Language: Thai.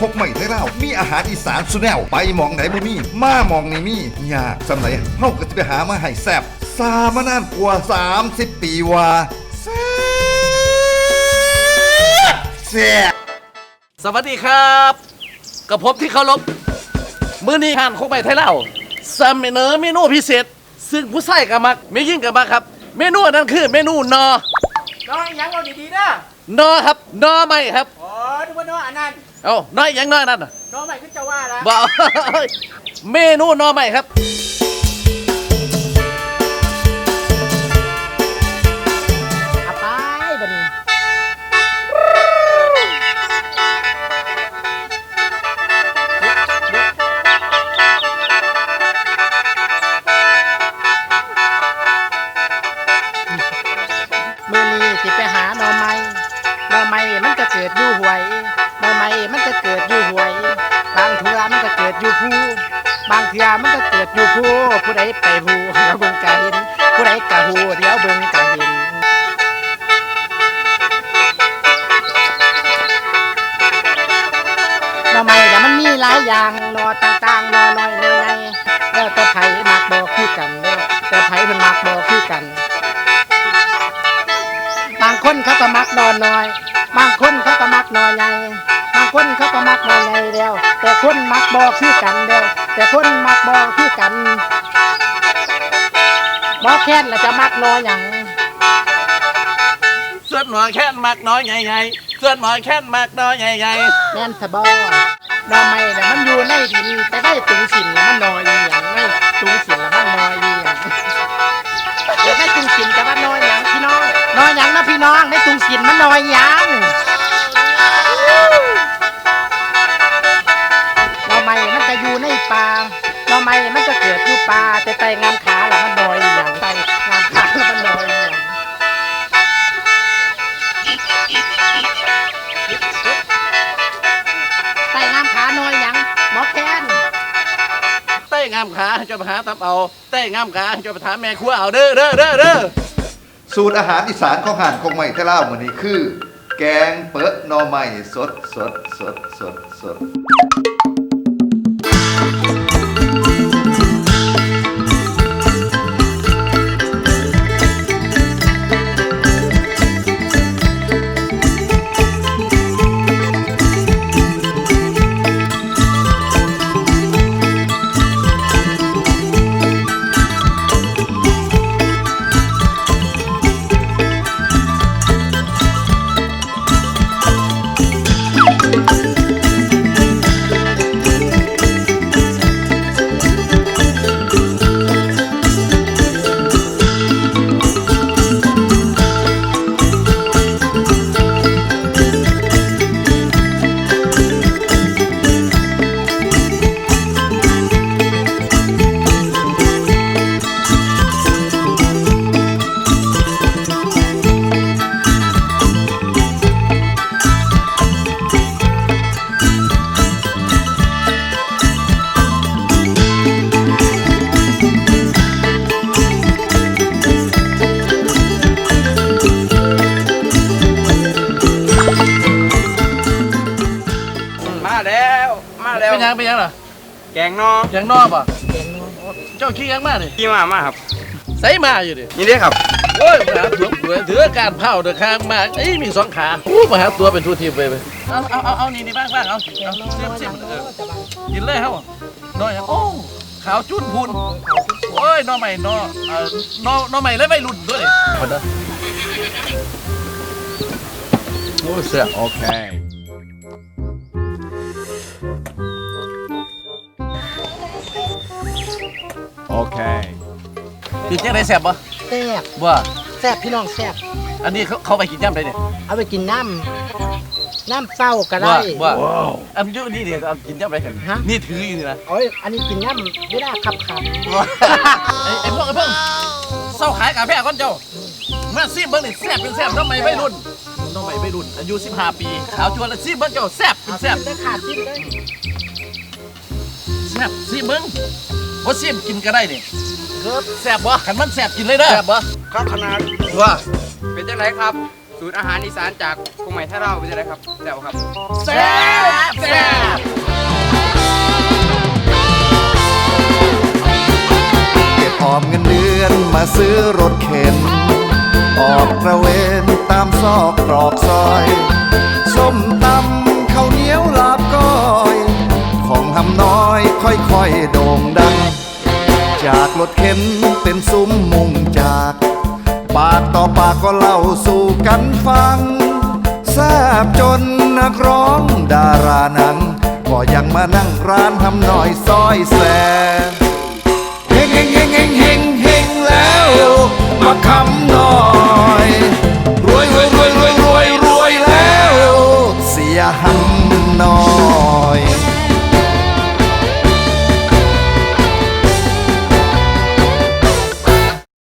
พกไม่ได้เล่ามีอาหารอีสานสุดแนวไปหมองไหนบ่มีมาหมองนี่มียากสำไหนเฮาก็จะไปหามาให้แซ่บซามานานกว่า 30 ปีว่าแซ่บแซ่บสวัสดีครับกับผมที่เคารพมื้อนี้ห่านคงไปไทยเล่าเสนอเมนูพิเศษ ซึ่งผู้ใส่กับมักไม่ยิ่งกับมักครับ เมนูอันนั้นคือเมนูนอน้องยังเอาดีๆนะนอครับนอไม่ครับ อ๋อนึกว่าน้องอันนั้นเอ้าน้อยยังน้อยนั่นน่ะน้องใหม่ขึ้นจะว่าละบอกเมนูนอไม่ครับเอาไปบัดนี้มือนี้สิไปหาหน่อไม้หน่อไม้มันก็เกิดอยู่หวย บางเทื่อมันก็เกิดอยู่ภูผู้ใดไปภูเดี๋ยวเบิ่งกะเห็น ผู้ใดกะหูเดี๋ยวเบิ่งกะเห็นหน่อไม้แต่มันมีหลายอย่างหน่อต่างๆหน่อน้อยหน่อใหญ่แล้วแต่ไผมักบ่คือกันแล้วแต่ไผเพิ่นมักบ่คือกัน บางคนเขาก็มักนอนน้อย บางคนเขาก็มักนอนใหญ่ คนเขาก็มักนอนใหญ่เดียวแต่คนมักบอคือกันเดียวแต่คนมักบอคือกันบอแค้นแล้วจะมักนอนอย่างส่วนหมอแค่นมากน้อยใหญ่ๆส่วนหมอแค่นมากน้อยใหญ่แม่นสะบอดอกไม้น่ะมันอยู่ในดินแต่ได้ตุงสินแล้วมันนอยอหย่างไม่ตุงสินแล้วมันนอยอหย่างเดี๋ยวได้ตุงสินแต่ว่านอยอย่างพี่น้องนอยอย่างนะพี่น้องได้ตุงสินมันนอยอย่างามขาจะไปหาตับเอาเต้งามขาจะไปถามแม่ครัวเอาเด้อเด้อเด้อเด้อสูตรอาหารอีสานของห่านคงใหม่ที่เล่ามื้อนี้คือ แกงเปิดหน่อไม้สดสดสดสดสด มาแล้วเป็นยังเป็นยังล่ะแกงนอยังนอกป่ะเจ้าขี้ยังมากเลยกี่มามาครับใส่มาอยู่ดินี่เด้ครับโอ้ยมาหาตัวตัวถือการเผาเดือดข้างมากเอ้ยมีสองขาอู้มาหาตัวเป็นทูทีมไปไปเอาเอาเอาเอานี่นี่บ้างบ้างเอาเอาเสียบเสียบเออกินเลยเฮ้าน้อยยังโอ้ขาวจุ้นพูนโอ้ยน้อใหม่น้อเอ่อน้อน้อใหม่เลยไม่รุ่นด้วยพอดโอ้เสียโอเค โอเคกินยังไงแซ่บปะแซ่บว่าแซ่บพี่น้องแซ่บอันนี้เขาเขาไปกินย่ำได้เนี่ยเอาไปกินน้ำน้ำเศร้าก็ได้ว่าว่าอันยุนี่เดี๋ยวเอากินย่ำไปกันฮะ นี่ถืออยู่นี่นะโอ้ยอันนี้กินน้ำไม่ได้ขับขับไอ้ไอ้พวกไอ้พวกเศร้าขายกาแฟก่อนเจ้ามาซีเบิ้งนี่แซ่บเป็นแซ่บทำไมไม่รุ่นทำไมไม่รุ่นอายุ15 ปีขาวชวนแล้วซีเบิ้งเจ้าแซ่บเป็นเอาแซ่บได้ขาดจิ้มเลยแซ่บซีเบิ้ง เพราะซีมกินก็ได้นี่ครับแซ่บบ่ขันมันแซ่บกินเลยเด้อแซ่บบ่ครับขนาดว่าเป็นจังไรครับ สูสูตรอาหารอีสานจากกรุงใหม่ท่าเราเป็นยังไงครับแซ่บครับแซ่บแซ่บเก็บออมเงินเดือนมาซื้อรถเข็น ออกตระเวนตามซอกตรอกซอยส้มตำข้าวเหนียวลาบก้อย ของทำน้อยค่อยๆโด่งดัง จากรถเข็นเป็นซุ้มมุงจาก ปากต่อปากก็เล่าสู่กันฟังแซบจนนักร้องดาราหนัง ก็ยังมานั่งร้านทำหน่อยซอยแซเฮงเฮงเฮงเฮงเฮงเฮงแล้ว มาคำหน่อยรวยรวยรวยรวยรวยรวยแล้ว เสียหันหน่อย